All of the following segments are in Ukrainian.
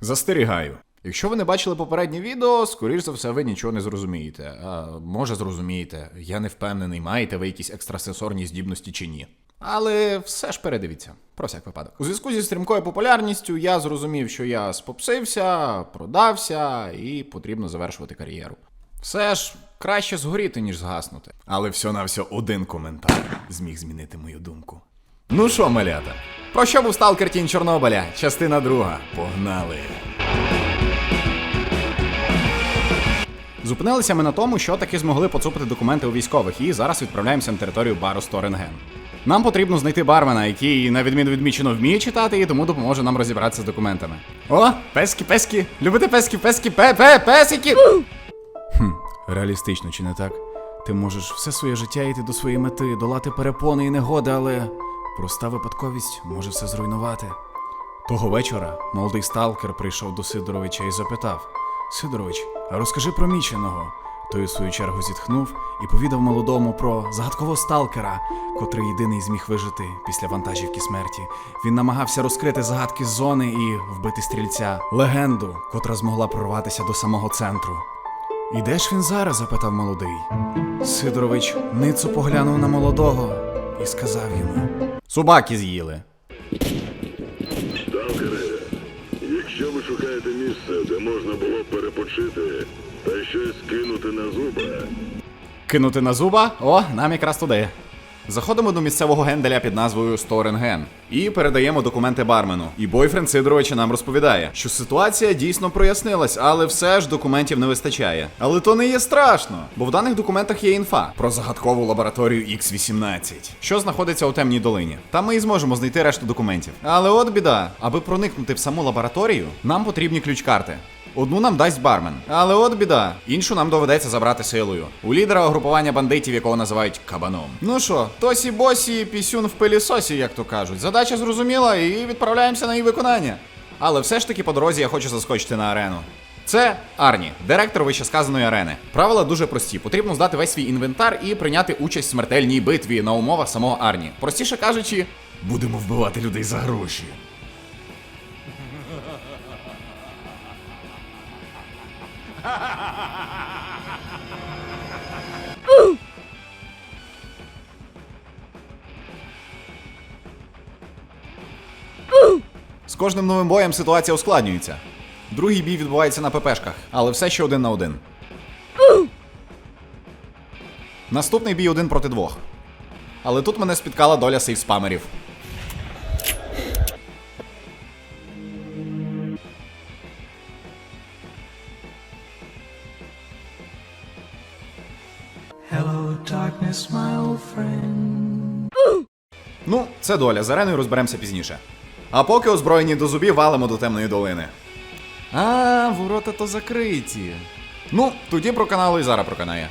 Застерігаю. Якщо ви не бачили попереднє відео, скоріш за все, ви нічого не зрозумієте. А може зрозумієте, я не впевнений, маєте ви якісь екстрасенсорні здібності чи ні. Але все ж передивіться, про всяк випадок. У зв'язку зі стрімкою популярністю я зрозумів, що я спопсився, продався і потрібно завершувати кар'єру. Все ж краще згоріти, ніж згаснути. Але все на все один коментар зміг змінити мою думку. Ну що, малята? Про що був сталкер Тінь Чорнобиля? Частина друга. Погнали! Зупинилися ми на тому, що таки змогли поцупити документи у військових, і зараз відправляємося на територію бару Сторенген. Нам потрібно знайти бармена, який, на відміну відмічено, вміє читати і тому допоможе нам розібратися з документами. О, пески, пески! Любите пески, пески, пе, пе, песики! Хм, реалістично, чи не так? Ти можеш все своє життя йти до своєї мети, долати перепони і негоди, але проста випадковість може все зруйнувати. Того вечора молодий сталкер прийшов до Сидоровича і запитав: Сидорович, розкажи про міченого. Той у свою чергу зітхнув і повідав молодому про загадкового сталкера, котрий єдиний зміг вижити після вантажівки смерті. Він намагався розкрити загадки зони і вбити стрільця, легенду, котра змогла прорватися до самого центру. І де ж він зараз? запитав молодий. Сидорович ницу поглянув на молодого і сказав йому: Собаки з'їли. Сталкери, якщо ви шукаєте місце, де можна було б перепочити та щось кинути на зуба, Кинути на зуба? О, нам якраз туди. Заходимо до місцевого генделя під назвою Сторенген і передаємо документи бармену. І бойфренд Сидоровича нам розповідає, що ситуація дійсно прояснилась, але все ж документів не вистачає. Але то не є страшно, бо в даних документах є інфа про загадкову лабораторію X18, що знаходиться у темній долині. Там ми і зможемо знайти решту документів. Але от біда, аби проникнути в саму лабораторію, нам потрібні ключ-карти. Одну нам дасть бармен. Але от біда, іншу нам доведеться забрати силою. У лідера угрупування бандитів, якого називають кабаном. Ну що, тосі босі, пісюн в пилісосі, як то кажуть. Задача зрозуміла, і відправляємося на її виконання. Але все ж таки по дорозі я хочу заскочити на арену. Це Арні, директор вищесказаної арени. Правила дуже прості. Потрібно здати весь свій інвентар і прийняти участь в смертельній битві на умовах самого Арні. Простіше кажучи, будемо вбивати людей за гроші. З кожним новим боєм ситуація ускладнюється. Другий бій відбувається на ППшках, але все ще один на один. Наступний бій один проти двох. Але тут мене спіткала доля сейфспамерів. Це доля, з ареною розберемося пізніше. А поки озброєні до зубів валимо до темної долини. А, ворота то закриті. Ну, тоді проканало і зараз проканає.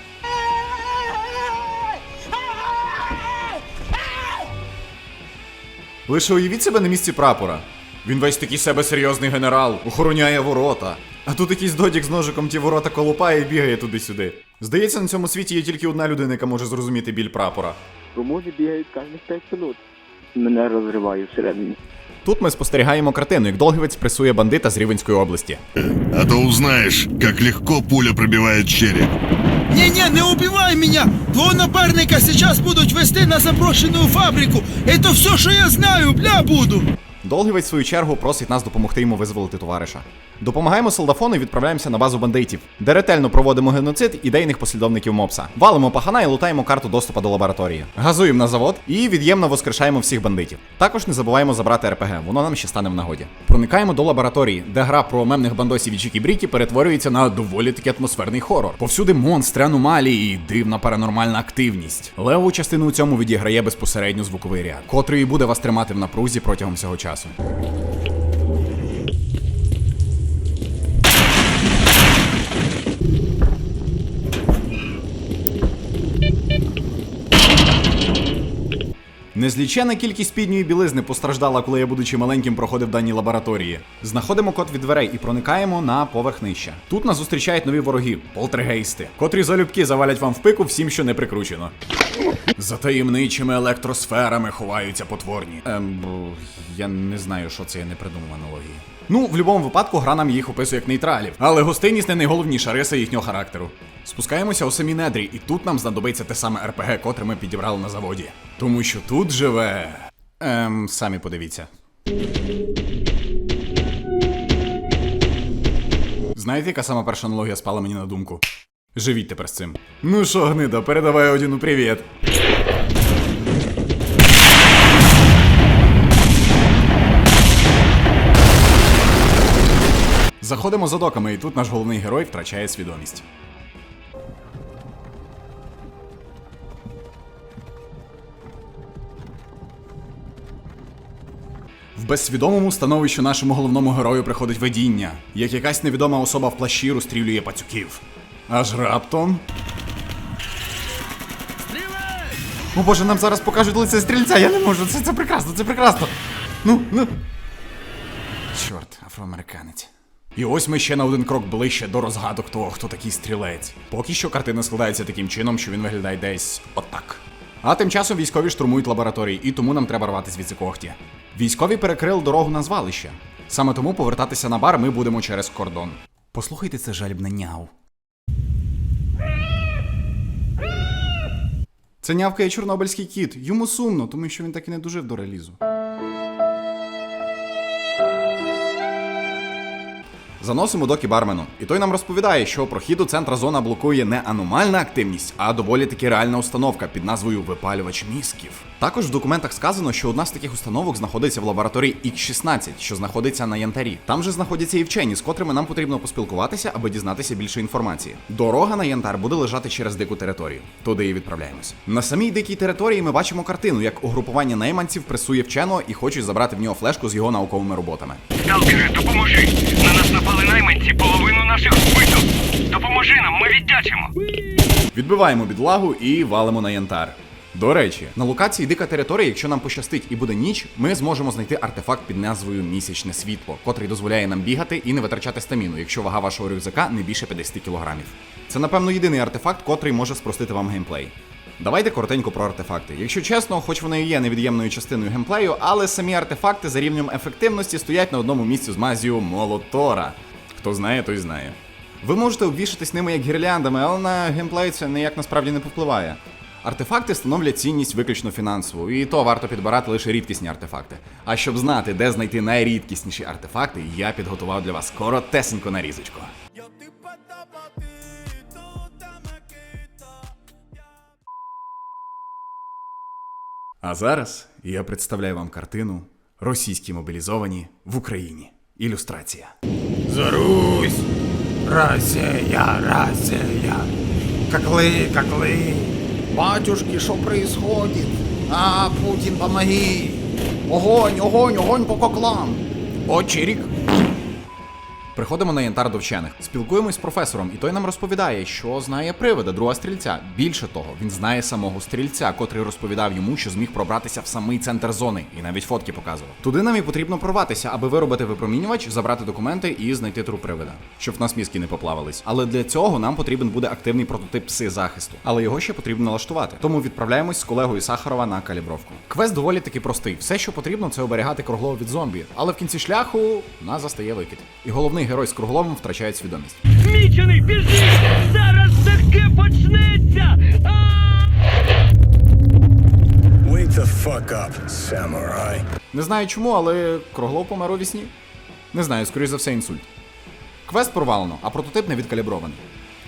Лише уявіть себе на місці прапора. Він весь такий себе серйозний генерал, охороняє ворота. А тут якийсь додік з ножиком ті ворота колупає і бігає туди-сюди. Здається, на цьому світі є тільки одна людина, яка може зрозуміти біль прапора. Румуни бігають кожних 5 минут. Мене розриває всередині. Тут ми спостерігаємо картину, як Долгівець пресує бандита з Рівенської області. а то узнаєш, як легко пуля пробиває череп. Ні, ні, не убивай мене! Твого напарника зараз будуть вести на запрошену фабрику. Це все, що я знаю, бля, буду. Долгівець, в свою чергу, просить нас допомогти йому визволити товариша. Допомагаємо солдафону і відправляємося на базу бандитів, де ретельно проводимо геноцид ідейних послідовників мопса. Валимо пахана і лутаємо карту доступу до лабораторії. Газуємо на завод і від'ємно воскрешаємо всіх бандитів. Також не забуваємо забрати РПГ, воно нам ще стане в нагоді. Проникаємо до лабораторії, де гра про мемних бандосів і Чікі Брікі перетворюється на доволі таки атмосферний хорор. Повсюди монстри, аномалії і дивна паранормальна активність. Леву частину у цьому відіграє безпосередньо звуковий ряд, котрий буде вас тримати в напрузі протягом всього часу. awesome. Незлічена кількість спідньої білизни постраждала, коли я, будучи маленьким, проходив дані лабораторії. Знаходимо код від дверей і проникаємо на поверх нижче. Тут нас зустрічають нові вороги полтергейсти, котрі залюбки завалять вам в пику всім, що не прикручено. За таємничими електросферами ховаються потворні. Ем, бо я не знаю, що це я не придумав аналогії. Ну, в будь-якому випадку гра нам їх описує як нейтралів, але гостинність не найголовніша риса їхнього характеру. Спускаємося у самі недрі, і тут нам знадобиться те саме РПГ, котре ми підібрали на заводі. Тому що тут живе. Ем, самі подивіться. Знаєте, яка сама перша аналогія спала мені на думку? Живіть тепер з цим. Ну що, гнида, передавай Одіну привіт. Заходимо за доками, і тут наш головний герой втрачає свідомість. В безсвідомому становищі нашому головному герою приходить видіння, як якась невідома особа в плащі розстрілює пацюків. Аж раптом. О боже, нам зараз покажуть лице стрільця, я не можу, це, це прекрасно, це прекрасно. Ну, ну. Чорт, афроамериканець. І ось ми ще на один крок ближче до розгадок того, хто такий стрілець. Поки що картина складається таким чином, що він виглядає десь отак. А тим часом військові штурмують лабораторії, і тому нам треба рвати звідси когті. Військові перекрили дорогу на звалище. Саме тому повертатися на бар ми будемо через кордон. Послухайте це жалібне няв. Це нявкає чорнобильський кіт. Йому сумно, тому що він так і не дожив до релізу. Заносимо доки бармену, і той нам розповідає, що прохід у центра зона блокує не аномальна активність, а доволі таки реальна установка під назвою Випалювач мізків. Також в документах сказано, що одна з таких установок знаходиться в лабораторії X16, що знаходиться на Янтарі. Там же знаходяться і вчені, з котрими нам потрібно поспілкуватися, аби дізнатися більше інформації. Дорога на Янтар буде лежати через дику територію. Туди і відправляємось. На самій дикій території ми бачимо картину, як угрупування найманців пресує вченого і хочуть забрати в нього флешку з його науковими роботами. Сталкере, допоможи! На нас напали найманці, половину наших вбито! Допоможи нам, ми віддячимо! Відбиваємо бідлагу і валимо на янтар. До речі, на локації дика територія, якщо нам пощастить і буде ніч, ми зможемо знайти артефакт під назвою Місячне світло, котрий дозволяє нам бігати і не витрачати стаміну, якщо вага вашого рюкзака не більше 50 кілограмів. Це, напевно, єдиний артефакт, котрий може спростити вам геймплей. Давайте коротенько про артефакти. Якщо чесно, хоч вони і є невід'ємною частиною геймплею, але самі артефакти за рівнем ефективності стоять на одному місці з мазію Молотора. Хто знає, той знає. Ви можете обвішатись ними як гірляндами, але на геймплей це ніяк насправді не повпливає. Артефакти становлять цінність виключно фінансову, і то варто підбирати лише рідкісні артефакти. А щоб знати, де знайти найрідкісніші артефакти, я підготував для вас коротесеньку нарізочку. А зараз я представляю вам картину Російські мобілізовані в Україні. Ілюстрація. За Русь! Россия, Россия! Коклы, коклы! Батюшки, что происходит? А, Путин, помоги! Огонь, огонь, огонь по коклам! Очерик! Приходимо на янтар до вчених, спілкуємось з професором, і той нам розповідає, що знає привида, друга стрільця. Більше того, він знає самого стрільця, котрий розповідав йому, що зміг пробратися в самий центр зони, і навіть фотки показував. Туди нам і потрібно прорватися, аби виробити випромінювач, забрати документи і знайти труп привида, щоб в нас мізки не поплавались. Але для цього нам потрібен буде активний прототип пси захисту, але його ще потрібно налаштувати. Тому відправляємось з колегою Сахарова на калібровку. Квест доволі таки простий. Все, що потрібно, це оберігати круглого від зомбі. Але в кінці шляху нас застає викид. І головний герой з кругловим втрачає свідомість. Мічений, біжи! Зараз таке почнеться! Wake the fuck up, samurai. Не знаю чому, але Круглов помер у вісні. Не знаю, скоріш за все, інсульт. Квест провалено, а прототип не відкалібрований.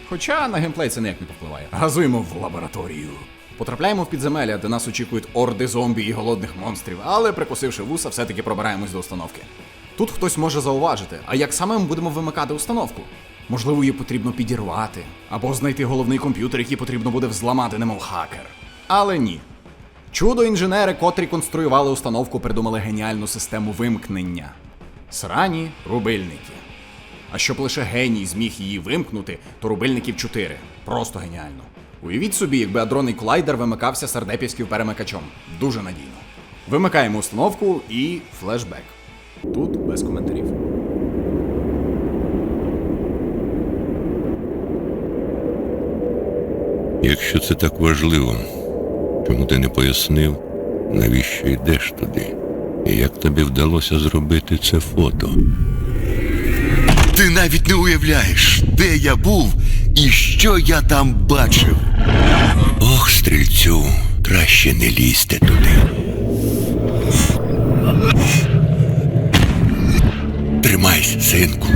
Хоча на геймплей це ніяк не повпливає. Газуємо в лабораторію. Потрапляємо в підземелля, де нас очікують орди зомбі і голодних монстрів, але прикусивши вуса, все-таки пробираємось до установки. Тут хтось може зауважити, а як саме ми будемо вимикати установку? Можливо, її потрібно підірвати, або знайти головний комп'ютер, який потрібно буде взламати, немов хакер. Але ні. Чудо інженери, котрі конструювали установку, придумали геніальну систему вимкнення. Срані рубильники. А щоб лише геній зміг її вимкнути, то рубильників 4. Просто геніально. Уявіть собі, якби адронний колайдер вимикався сардепівським перемикачом. Дуже надійно. Вимикаємо установку і флешбек. Тут без коментарів. Якщо це так важливо, чому ти не пояснив, навіщо йдеш туди? І як тобі вдалося зробити це фото? Ти навіть не уявляєш, де я був і що я там бачив. Ох, стрільцю, краще не лізьте туди. Тримайся, синку.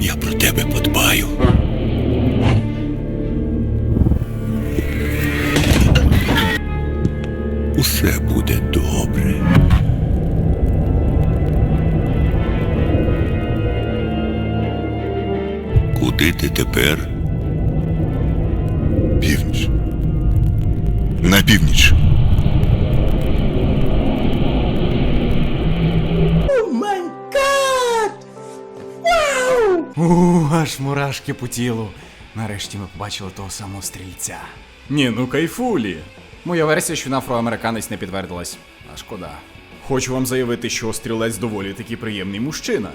Я про тебе подбаю. Усе буде добре. Куди ти тепер? Північ. На північ. У, аж мурашки по тілу. Нарешті ми побачили того самого стрільця. Ні, ну кайфулі. Моя версія, що він афроамериканець не підтвердилась. А шкода. Хочу вам заявити, що стрілець доволі таки приємний мужчина.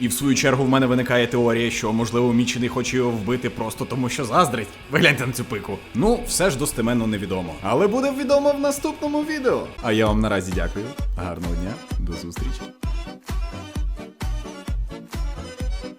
І в свою чергу в мене виникає теорія, що можливо мічений хоче його вбити просто тому, що заздрить. Ви гляньте на цю пику. Ну, все ж достеменно невідомо. Але буде відомо в наступному відео. А я вам наразі дякую. Гарного дня, до зустрічі.